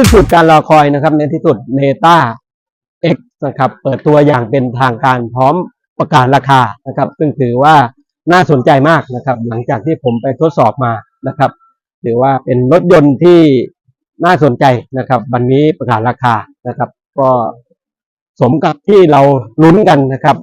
ที่สุดการรอคอยนะครับ ในที่สุดเนต้า X นะครับ เปิดตัวอย่างเป็นทางการพร้อมประกาศราคานะครับ ซึ่งถือว่าน่าสนใจมากนะครับ หลังจากที่ผมไปทดสอบมานะครับ ถือว่าเป็นรถยนต์ที่น่าสนใจนะครับ วันนี้ประกาศราคานะครับ ก็สมกับที่เราลุ้นกันนะครับ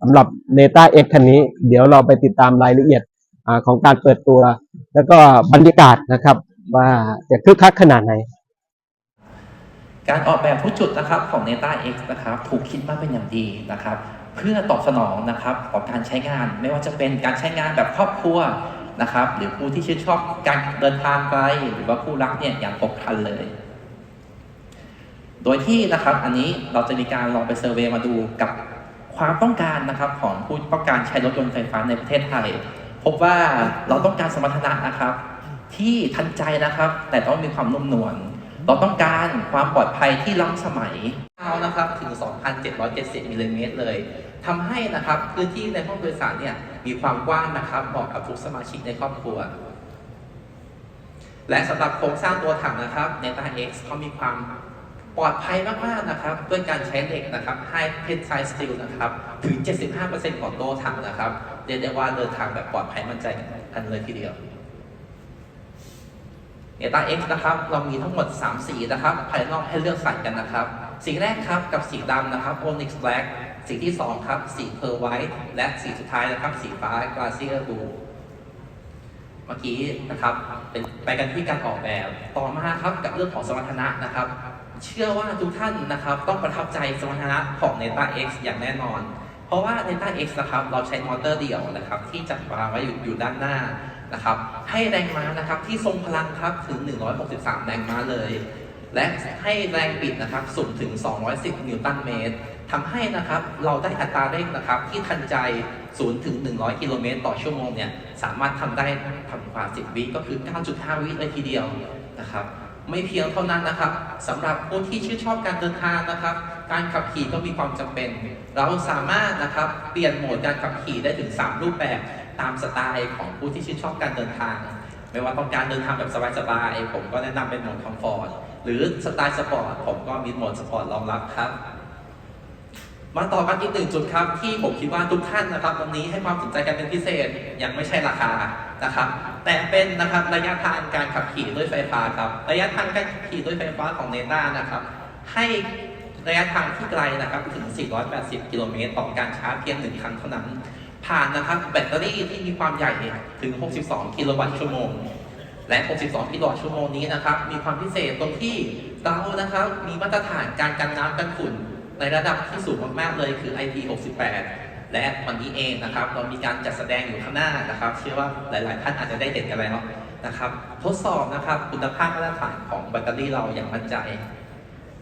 สำหรับเนต้า X คันนี้ เดี๋ยวเราไปติดตามรายละเอียดอของการเปิดตัว แล้วก็บรรยากาศนะครับ ว่าจะคึกคักขนาดไหน การออกแบบทุกจุดนะครับของ Neta X นะครับถูกคิดมาเป็นอย่างดีนะครับ เพื่อตอบสนองนะครับต่อการใช้งานไม่ว่าจะเป็นการใช้งานแบบครอบครัวนะครับ หรือผู้ที่ชื่นชอบการเดินทางไกลหรือว่าผู้รักเนี่ยอย่างครบครันเลย โดยที่นะครับอันนี้เราจะมีการลองไปเซอร์เวย์มาดูกับความต้องการนะครับของผู้ต้องการใช้รถยนต์ไฟฟ้าในประเทศไทย พบว่าเราต้องการสมรรถนะนะครับ ที่ทันใจนะครับ แต่ต้องมีความนุ่มนวล เราต้องการความปลอดภัยที่ล้ำสมัยยาวนะครับถึง 2,770 มิลลิเมตรเลยทำให้นะครับพื้นที่ในห้องโดยสารเนี่ยมีความกว้างนะครับเหมาะกับทุกสมาชิกในครอบครัว และสำหรับโครงสร้างตัวถังนะครับ Neta X เขามีความปลอดภัยมาก ๆ นะครับ ด้วยการใช้เหล็กนะครับ High Tensile Steel นะครับ ถึง 75%ของตัวถังนะครับ เรียกได้ว่าเดินทางแบบปลอดภัยมั่นใจกันเลยทีเดียว เนต้า X นะครับ เรามีทั้งหมด 3 สีนะครับ ภายนอกให้เลือกใส่กันนะครับ สีแรกครับกับสีดำนะครับ Onyx Black สีที่ 2 ครับ สี Pearl White และสีสุดท้ายนะครับ สีฟ้า Glacier Blue เมื่อกี้นะครับเป็นไปกันที่การออกแบบ ต่อมาครับกับเรื่องของสมรรถนะนะครับ เชื่อว่าทุกท่านนะครับต้องประทับใจสมรรถนะของ Neta X อย่างแน่นอน เพราะว่า Neta X นะครับเราใช้มอเตอร์เดี่ยวนะครับที่จัดวางไว้อยู่ด้านหน้า นะครับให้แรงม้านะครับที่ทรงพลังครับถึง 163 แรงม้าเลย และให้แรงบิดนะครับสูงถึง 210 นิวตันเมตรทำให้นะครับเราได้อัตราเร่งนะครับที่ทันใจ 0 ถึง 100 กิโลเมตรต่อชั่วโมงเนี่ยสามารถทำได้ทำกว่า 10 วิก็คือ 9.5 วิเลยทีเดียวนะครับไม่เพียงเท่านั้นนะครับสำหรับผู้ที่ชื่นชอบการเดินทางนะครับ การขับขี่ก็มีความจำเป็น เราสามารถนะครับเปลี่ยนโหมดการขับขี่ได้ถึง 3 รูปแบบ ตามสไตล์ของผู้ที่ชื่นชอบการเดินทาง ไม่ว่าต้องการเดินทางแบบสบายๆผมก็แนะนำเป็นโหมดคอมฟอร์ตหรือสไตล์สปอร์ตผมก็มีโหมดสปอร์ตรองรับครับมาต่อกันอีกหนึ่งจุดครับที่ผมคิดว่าทุกท่านนะครับวันนี้ให้ความสนใจกันเป็นพิเศษยังไม่ใช่ราคานะครับ แต่เป็นนะครับระยะทางการขับขี่ด้วยไฟฟ้าครับ ระยะทางการขับขี่ด้วยไฟฟ้าของเนต้านะครับ ให้ระยะทางที่ไกลนะครับถึง 480 กิโลเมตรต่อการชาร์จเพียงหนึ่งครั้งเท่านั้น ผ่านนะครับแบตเตอรี่ที่มีความใหญ่ถึง 62 กิโลวัตต์ชั่วโมง และ 62 กิโลวัตต์ชั่วโมงนี้นะครับ มีความพิเศษตรงที่เรานะครับ มีมาตรฐานการกันน้ำกันฝุ่น ในระดับที่สูงมาก ๆ เลยคือ IP68 และวันนี้เองนะครับ เรามีการจัดแสดงอยู่ข้างหน้านะครับ เชื่อว่าหลาย ๆ ท่านอาจจะได้เห็นกันแล้วนะครับ ทดสอบนะครับคุณภาพมาตรฐานของแบตเตอรี่เราอย่างมั่นใจ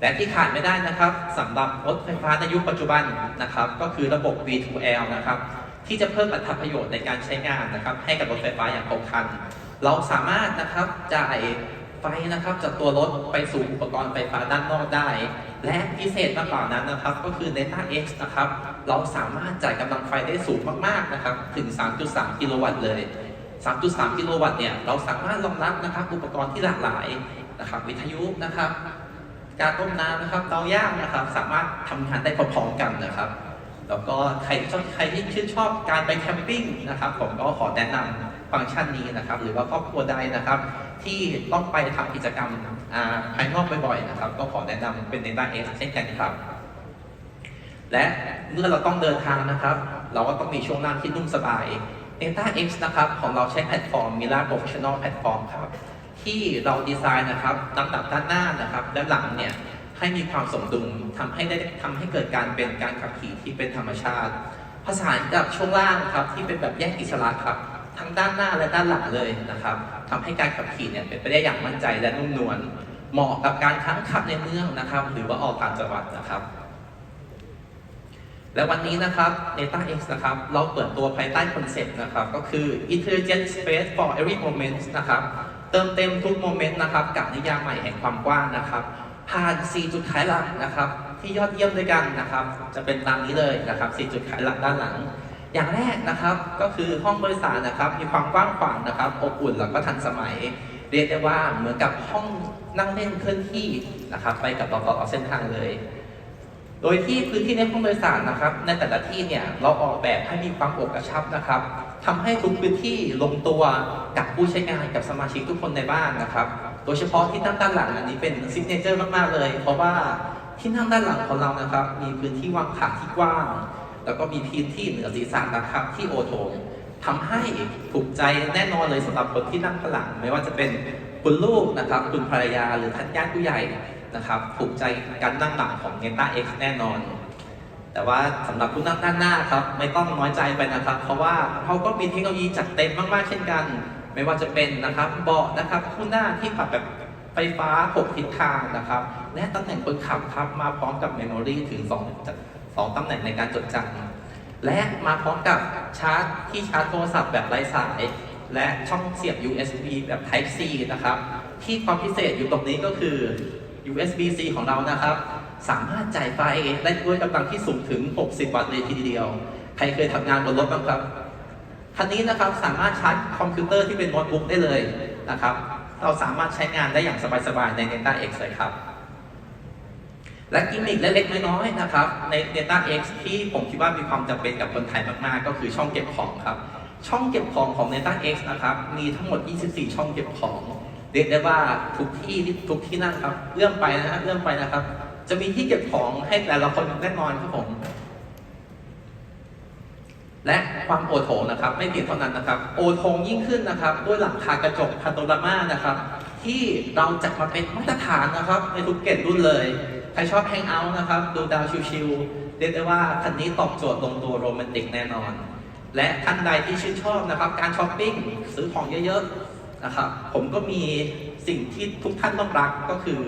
และที่ขาดไม่ได้นะครับสำหรับรถไฟฟ้าในยุคปัจจุบันนะครับ ก็คือระบบ V2L นะครับ ที่จะเพิ่มอัตราประโยชน์ในการใช้งานนะครับ ให้กับรถไฟฟ้าอย่างครบครัน เราสามารถนะครับจ่ายไฟนะครับจากตัวรถไปสู่อุปกรณ์ไฟฟ้าด้านนอกได้ และพิเศษมากกว่านั้นนะครับ ก็คือ Neta X นะครับ เราสามารถจ่ายกำลังไฟได้สูงมากๆนะครับ ถึง 3.3 กิโลวัตต์เลย 3.3 กิโลวัตต์เนี่ยเราสามารถรองรับนะครับอุปกรณ์ที่หลากหลายนะครับ วิทยุนะครับ การต้มน้ำนะครับเตาย่างนะครับ สามารถทำงานได้พร้อมๆกันนะครับ แล้วก็ใครที่ชอบใครที่ชื่นชอบการไปแคมปิ้งนะครับ ผมก็ขอแนะนำฟังก์ชันนี้นะครับ หรือว่าครอบครัวใดนะครับ ที่ต้องไปทำกิจกรรมภายนอกบ่อยๆนะครับ ก็ขอแนะนำเป็น Neta X เอสเช่นกันครับ และเมื่อเราต้องเดินทางนะครับ เราก็ต้องมีช่วงนั่งที่นุ่มสบาย Neta X นะครับ ของเราใช้แพลตฟอร์ม Mira Professional Platform ครับ ที่เราดีไซน์นะครับลำดับด้านหน้านะครับด้านหลังเนี่ย ให้มีความสมดุลทำให้ได้ทำให้เกิดการเป็นการขับขี่ที่เป็นธรรมชาติผสานกับช่วงล่างครับที่เป็นแบบแยกอิสระครับทั้งด้านหน้าและด้านหลังเลยนะครับทำให้การขับขี่เนี่ยเป็นไปได้อย่างมั่นใจและนุ่มนวลเหมาะกับการทั้งขับในเมืองนะครับ หรือว่าออกต่างจังหวัดนะครับ และวันนี้นะครับ Neta X นะครับ เราเปิดตัวภายใต้คอนเซ็ปต์นะครับ ก็คือ Intelligent Space for Every Moment นะครับ เติมเต็มทุกโมเมนต์นะครับ กับนิยามใหม่แห่งความกว้างนะครับ ผ่าน 4 จุดขายหลักนะครับ ที่ยอดเยี่ยมด้วยกันนะครับ จะเป็นตามนี้เลยนะครับ 4 จุดขายหลักด้านหลัง อย่างแรกนะครับก็คือห้องโดยสารนะครับ มีความกว้างขวางนะครับอบอุ่นแล้วก็ทันสมัย เรียกได้ว่าเหมือนกับห้องนั่งเล่นเคลื่อนที่นะครับ ไปกับตลอดเส้นทางเลย โดยที่พื้นที่ในห้องโดยสารนะครับ ในแต่ละที่เนี่ยเราออกแบบให้มีความอบกระชับนะครับทำให้ทุกพื้นที่ลงตัวกับผู้ใช้งานกับสมาชิกทุกคนในบ้านนะครับ โดยเฉพาะที่นั่งด้านหลังอันนี้เป็นซิกเนเจอร์มาก ๆ เลย เพราะว่าที่นั่งด้านหลังของเรานะครับ มีพื้นที่วางขาที่กว้าง แล้วก็มีพื้นที่เหนือศีรษะนะครับที่โอโถงทำให้ถูกใจแน่นอนเลยสำหรับคนที่นั่งข้างหลัง ไม่ว่าจะเป็นคุณลูกนะครับ คุณภรรยาหรือท่านญาติผู้ใหญ่นะครับ ถูกใจการนั่งหลังของ n e t a X แน่นอน แต่ว่าสำหรับผู้นั่งด้านหน้าครับ ไม่ต้องน้อยใจไปนะครับ เพราะว่าเขาก็มีเทคโนโลยีจัดเต็มมากๆเช่นกัน ไม่ว่าจะเป็นนะครับเบาะนะครับคู่หน้าที่ปรับแบบไฟฟ้า 6 ทิศทางนะครับ และตำแหน่งคนขับครับมาพร้อมกับเมมโมรีถึง 2 2ตำแหน่งในการจดจำและมาพร้อมกับชาร์จที่ชาร์จโทรศัพท์แบบไร้สาย และช่องเสียบ USB แบบ Type C นะครับ ที่ความพิเศษอยู่ตรงนี้ก็คือ USB-C ของเรานะครับ สามารถจ่ายไฟได้ด้วยกำลังที่สูงถึง 60 วัตต์เลยทีเดียว ใครเคยทำงานบนรถบ้างครับ คันนี้นะครับสามารถชาร์จคอมพิวเตอร์ที่เป็นโน้ตบุ๊กได้เลยนะครับ เราสามารถใช้งานได้อย่างสบายๆใน Neta X เลยครับ และกิมมิคเล็กๆน้อยๆนะครับใน Neta X ที่ผมคิดว่ามีความจำเป็นกับคนไทยมากๆ ก็คือช่องเก็บของครับ ช่องเก็บของของ Neta X นะครับมีทั้งหมด 24 ช่องเก็บของเรียกได้ว่าทุกที่ทุกที่นั่นครับเลื่อนไปนะฮะเลื่อนไปนะครับ จะมีที่เก็บของให้แต่ละคนแน่นอนครับผม และความโอโถงนะครับ ไม่เพียงเท่านั้นนะครับ โอโถงยิ่งขึ้นนะครับ ด้วยหลังคากระจกพาโนรามานะครับ ที่เราจัดมาเป็นมาตรฐานนะครับ ในทุกเกตรุ่นเลย ใครชอบแฮงเอาท์นะครับ ดูดาวชิวๆเรียกได้ว่าคันนี้ตอบโจทย์ลงตัวโรแมนติกแน่นอน และท่านใดที่ชื่นชอบนะครับ การช้อปปิ้งซื้อของเยอะๆนะครับ ผมก็มีสิ่งที่ทุกท่านต้องรักก็คือ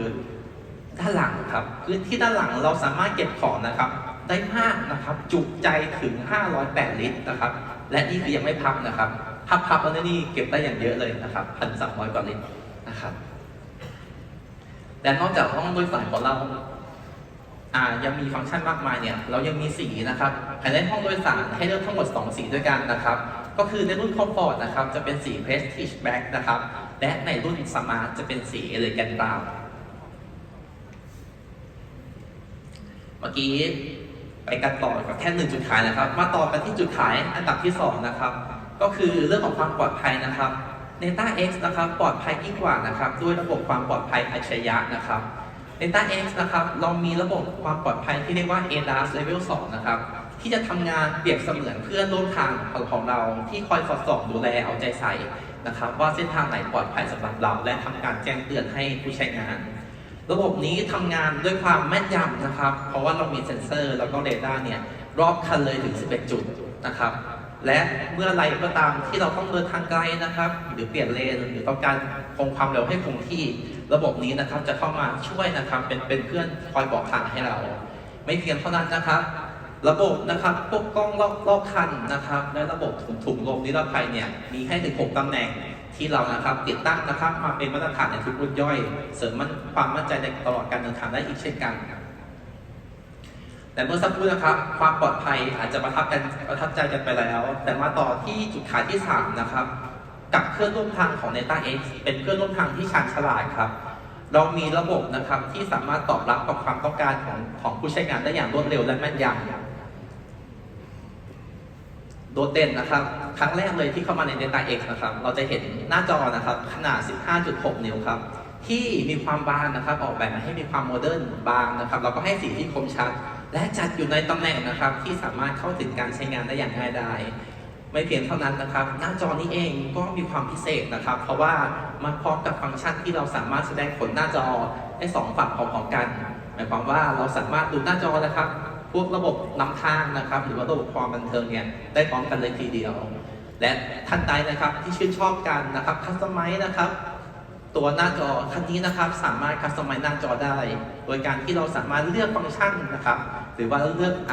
ด้านหลังครับพื้นที่ด้านหลังเราสามารถเก็บของนะครับ ได้มากนะครับ จุใจถึง 508 ลิตรนะครับ และนี่คือยังไม่พับนะครับ พับพับแล้วนี่เก็บได้อย่างเยอะเลยนะครับ1,300กว่าลิตรนะครับและนอกจากห้องโดยสารของเราอ่ายังมีฟังก์ชันมากมายเนี่ย เรายังมีสีนะครับภายในห้องโดยสารให้เลือกทั้งหมด 2 สีด้วยกันนะครับ ก็คือในรุ่น Comfort นะครับ จะเป็นสี Prestige Black นะครับ และในรุ่น Smart จะเป็นสี Elegant Brown เมื่อกี้ ไปกันต่อกับแค่หนึ่งจุดขายนะครับ มาต่อกันที่จุดขายอันดับที่สองนะครับ ก็คือเรื่องของความปลอดภัยนะครับ Neta X นะครับปลอดภัยยิ่งกว่านะครับ ด้วยระบบความปลอดภัยอัจฉริยะนะครับ Neta X นะครับเรามีระบบความปลอดภัยที่เรียกว่า ADAS Level 2 นะครับที่จะทำงานเปรียบเสมือนเพื่อนร่วมทางของเราที่คอยสอดส่องดูแลเอาใจใส่นะครับ ว่าเส้นทางไหนปลอดภัยสำหรับเรา และทำการแจ้งเตือนให้ผู้ใช้งาน ระบบนี้ทำงานด้วยความแม่นยำนะครับ เพราะว่าเรามีเซ็นเซอร์แล้วก็เรดาร์เนี่ยรอบคันเลยถึง 11 จุดนะครับ และเมื่อไรก็ตามที่เราต้องเดินทางไกลนะครับ หรือเปลี่ยนเลนหรือต้องการคงความเร็วให้คงที่ระบบนี้นะครับจะเข้ามาช่วยนะครับเป็นเป็นเพื่อนคอยบอกทางให้เรา ไม่เพียงเท่านั้นนะครับ ระบบนะครับพวกกล้องรอบรอบคันนะครับ และระบบถุงถุงลมนิรภัยเนี่ยมีให้ถึง 6ตำแหน่ง ที่เรานะครับติดตั้งนะครับมาเป็นมาตรฐานในทุกรุ่นย่อย เสริมมันความมั่นใจในตลอดการเดินทางได้อีกเช่นกันแต่เมื่อสักครู่นะครับ ความปลอดภัยอาจจะประทับกันประทับใจกันไปแล้ว แต่มาต่อที่จุดขายที่ 3 นะครับ กับเครื่องร่วมทางของ Neta X เป็นเครื่องร่วมทางที่ชาญฉลาดครับ เรามีระบบนะครับที่สามารถตอบรับกับความต้องการของของผู้ใช้งานได้อย่างรวดเร็วและแม่นยำ โดดเด่นนะครับ ครั้งแรกเลยที่เข้ามาใน Data X นะครับ เราจะเห็นหน้าจอนะครับ ขนาด 15.6 นิ้วครับ ที่มีความบางนะครับ ออกแบบมาให้มีความโมเดิร์นบางนะครับแล้วก็ให้สีที่คมชัด และจัดอยู่ในตำแหน่งนะครับ ที่สามารถเข้าถึงการใช้งานได้อย่างง่ายดายไม่เพียงเท่านั้นนะครับ หน้าจอนี้เองก็มีความพิเศษนะครับ เพราะว่ามันพร้อมกับฟังก์ชันที่เราสามารถแสดงผลหน้าจอได้สองฝั่งพร้อมๆกัน หมายความว่าเราสามารถดูหน้าจอนะครับ พวกระบบนำทางนะครับ หรือว่าระบบความบันเทิงเนี่ยได้พร้อมกันเลยทีเดียว และท่านใดนะครับที่ชื่นชอบกันนะครับคัสตอมไมนะครับ ตัวหน้าจอคันนี้นะครับ สามารถคัสตอมไมหน้าจอได้ โดยการที่เราสามารถเลือกฟังก์ชันนะครับ หรือว่าเลือกอ,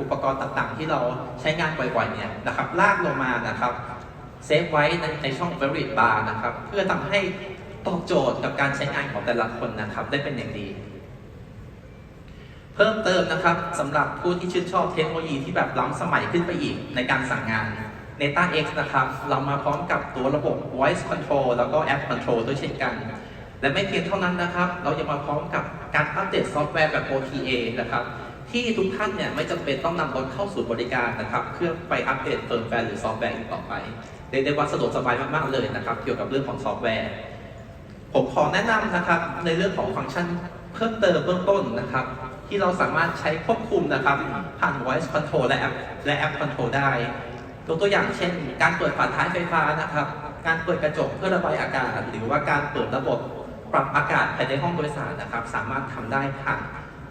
อุปกรณ์ต่างๆ ที่เราใช้งานบ่อยๆเนี่ยนะครับ ลากลงมานะครับเซฟไว้ในในช่อง favorite bar นะครับ เพื่อทำให้ตอบโจทย์กับการใช้งานของแต่ละคนนะครับ ได้เป็นอย่างดี เพิ่มเติมนะครับสำหรับผู้ที่ชื่นชอบเทคโนโลยีที่แบบล้ำสมัยขึ้นไปอีกในการสั่งงาน Neta X นะครับ เรามาพร้อมกับตัวระบบ Voice Control แล้วก็ App Control ด้วยเช่นกัน และไม่เพียงเท่านั้นนะครับ เรายังมาพร้อมกับการอัปเดตซอฟต์แวร์แบบ OTA นะครับ ที่ทุกท่านเนี่ยไม่จำเป็นต้องนำรถเข้าสู่บริการนะครับ เพื่อไปอัปเดตเฟิร์มแวร์หรือซอฟต์แวร์อีกต่อไปเรียกได้ว่าสะดวกสบายมากๆเลยนะครับ เกี่ยวกับเรื่องของซอฟต์แวร์ ผมขอแนะนำนะครับในเรื่องของฟังก์ชันเพิ่มเติมเบื้องต้นนะครับ ที่เราสามารถใช้ควบคุมนะครับ ผ่าน voice control และแอปและแอป control ได้ยกตัวอย่างเช่น การเปิดฝาท้ายไฟฟ้านะครับ การเปิดกระจกเพื่อระบายอากาศ หรือว่าการเปิดระบบปรับอากาศภายในห้องโดยสารนะครับ สามารถทำได้ผ่าน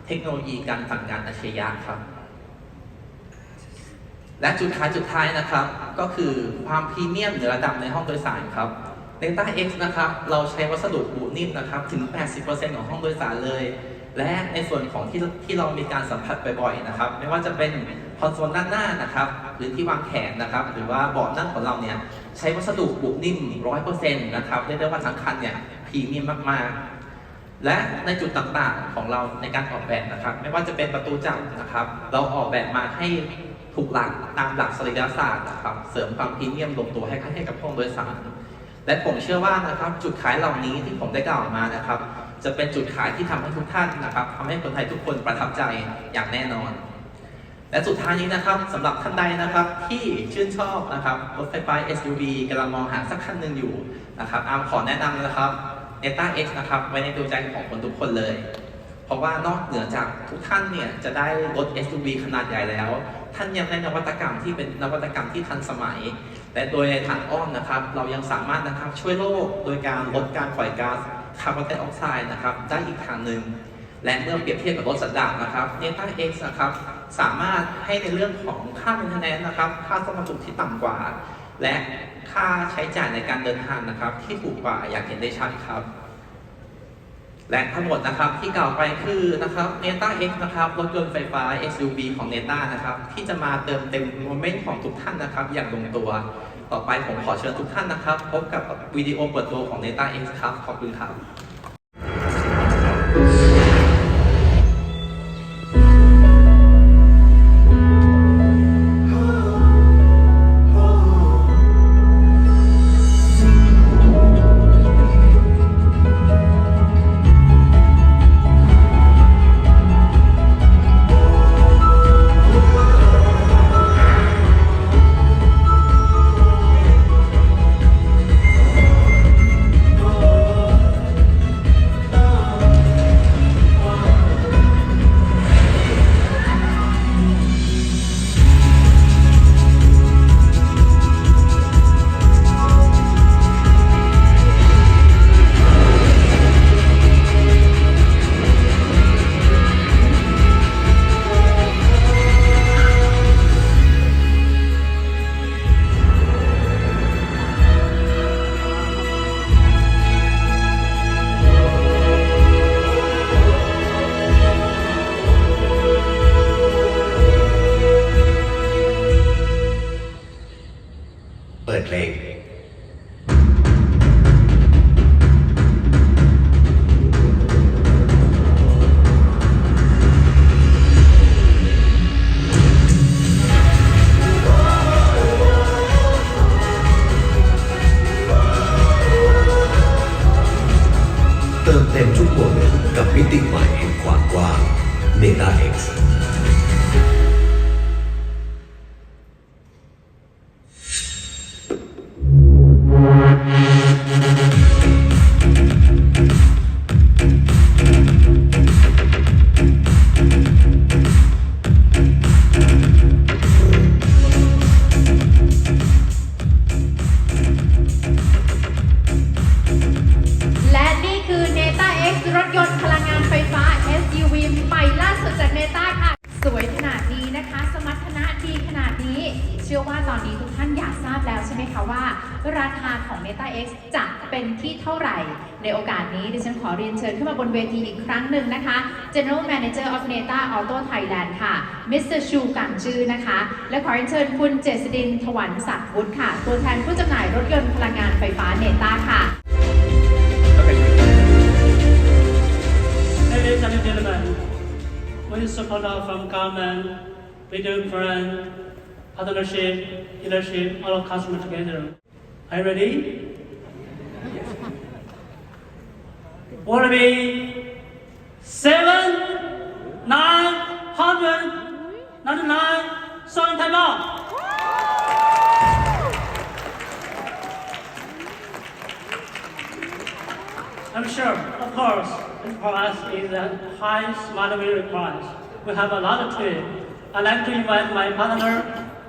เทคโนโลยีการสั่งงานอัจฉริยะครับ และจุดขายจุดท้ายนะครับ ก็คือความพรีเมียมเหนือระดับในห้องโดยสารครับ Data X นะครับ เราใช้วัสดุบูนิ่มนะครับ ถึง 80%ของห้องโดยสารเลย และในส่วนของที่ที่เรามีการสัมผัสบ่อยๆนะครับ ไม่ว่าจะเป็นคอนโซลด้านหน้านะครับหรือที่วางแขนนะครับ หรือว่าเบาะนั่งของเราเนี่ยใช้วัสดุบูนิ่ม100%นะครับเรียกได้ว่าทั้งคันเนี่ยพรีเมียมมากๆ และในจุดต่างๆของเราในการออกแบบนะครับ ไม่ว่าจะเป็นประตูจับนะครับ เราออกแบบมาให้ถูกหลักตามหลักสรีรศาสตร์นะครับ เสริมความพรีเมียมลงตัวให้ให้กับห้องโดยสารและผมเชื่อว่านะครับจุดขายเหล่านี้ที่ผมได้กล่าวมานะครับ จะเป็นจุดขายที่ทำให้ทุกท่านนะครับทำให้คนไทยทุกคนประทับใจอย่างแน่นอน และสุดท้ายนี้นะครับสำหรับท่านใดนะครับ ที่ชื่นชอบนะครับรถไฟฟ้า SUV กำลังมองหาสักคันหนึ่งอยู่นะครับอาร์มขอแนะนำนะครับ Neta X นะครับไว้ในดวงใจของคนทุกคนเลย เพราะว่านอกเหนือจากทุกท่านเนี่ยจะได้รถ SUV ขนาดใหญ่แล้ว ท่านยังได้นวัตกรรมที่เป็นนวัตกรรมที่ทันสมัยและโดยทางอ้อมนะครับ เรายังสามารถนะครับช่วยโลกโดยการลดการปล่อยก๊าซ คาร์บอนไดออกไซด์นะครับได้อีกทางหนึ่งและเมื่อเปรียบเทียบกับรถสันดาปนะครับ Neta X นะครับสามารถให้ในเรื่องของค่า maintenance นะครับ ค่าซ่อมบำรุงที่ต่ำกว่า และค่าใช้จ่ายในการเดินทางนะครับ ที่ถูกกว่าอย่างเห็นได้ชัดครับ และทั้งหมดนะครับที่กล่าวไปคือนะครับ Neta X นะครับรถยนต์ไฟฟ้า SUV ของ Neta นะครับที่จะมาเติมเต็มโมเมนต์ของทุกท่านนะครับ อย่างลงตัว ต่อไปผมขอเชิญทุกท่านนะครับ พบกับวิดีโอเปิดตัวของ Neta X ครับ ขอบคุณครับ ทุกโมเมนต์กับมิติใหม่แห่งความกว้าง Meta X นี้นะคะ สมรรถนะดีขนาดนี้ เชื่อว่าตอนนี้ทุกท่านอยากทราบแล้วใช่ไหมคะว่า ราคาของ Neta X จะเป็นที่เท่าไหร่ ในโอกาสนี้ดิฉันขอเรียนเชิญขึ้นมาบนเวทีอีกครั้งหนึ่งนะคะ General Manager of Neta Auto Thailand ค่ะ Mr. ชูกังจื้อนะคะ และขอเรียนเชิญคุณเจษดินถวันศักดิ์วุฒิค่ะ ตัวแทนผู้จำหน่ายรถยนต์พลังงานไฟฟ้า Neta ค่ะ Ladies and gentlemen, we support from Carmen, video friend, um, partnership, leadership, all of customer together. Are you ready? Will be seven, nine, hundred, ninety-nine, showing time out. I'm sure, of course, this price is the highest monetary price. We have a lot to it. I'd like to invite my partner,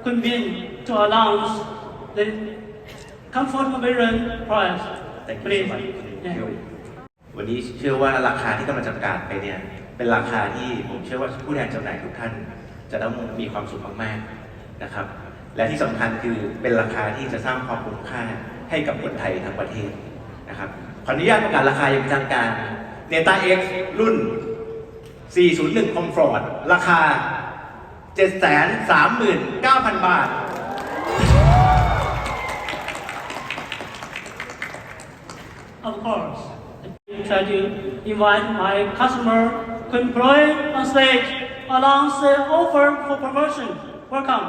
Kun Bin, to announce the comfortable vision price. Thank you Please. so much. Yeah. วันนี้เชื่อว่าราคาที่กำลังจะประกาศไปเนี่ย เป็นราคาที่ผมเชื่อว่าผู้แทนจำหน่ายทุกท่าน จะต้องมีความสุขมากๆนะครับ และที่สำคัญคือเป็นราคาที่จะสร้างความคุ้มค่าให้กับคนไทยทั้งประเทศนะครับ ขออนุญาตประกาศราคาอย่างเป็นทางการ n e t a X รุ่น 401 Comfort ราคา 739,000 บาท Of course, I try to invite my customer, Kun Ploy, on stage, announce the offer for promotion. Welcome.